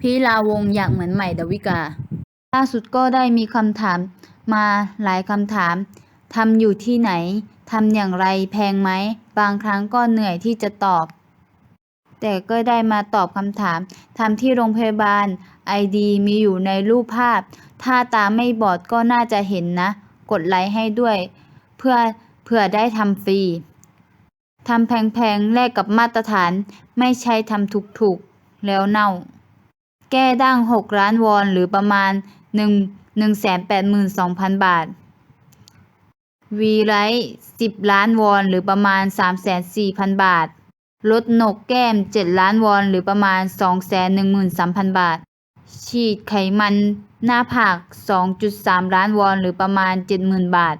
พี่ลาวงอยากเหมือนใหม่ดาวิกา ล่าสุดก็ได้มีคำถามมาหลายคำถามทำอยู่ที่ไหนทำอย่างไรแพงไหม บางครั้งก็เหนื่อยที่จะตอบ แต่ก็ได้มาตอบคำถามทำที่โรงพยาบาลไอดีมีอยู่ในรูปภาพ ถ้าตาไม่บอดก็น่าจะเห็นนะ กดไลค์ให้ด้วย เพื่อเผื่อได้ทำฟรีทำแพงๆแลกกับมาตรฐาน ไม่ใช่ทำถูกๆ แล้วเน่า แก้ดั้ง 6 ล้านวอน หรือประมาณ 1 182,000 บาท วีไรท์10ล้านวอน หรือประมาณ 304,000 บาท ลดหนกแก้ม 7 ล้านวอน หรือประมาณ 213,000 บาท ฉีดไขมันหน้าผาก 2.3 ล้านวอน หรือประมาณ 70,000 บาท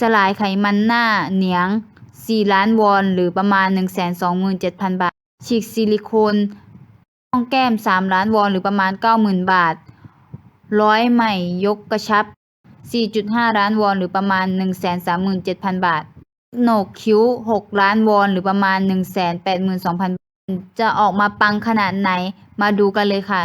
สลายไขมันหน้าเหนียง 4 ล้านวอน หรือประมาณ 127,000 บาท ฉีดซิลิโคน องแก้ม 3 ล้านวอน หรือประมาณ 90,000 บาท ร้อยใหม่ยกกระชับ 4.5 ล้านวอน หรือประมาณ 137,000 บาท โหนกคิ้ว 6 ล้านวอน หรือประมาณ 182,000 บาท จะออกมาปังขนาดไหน มาดูกันเลยค่ะ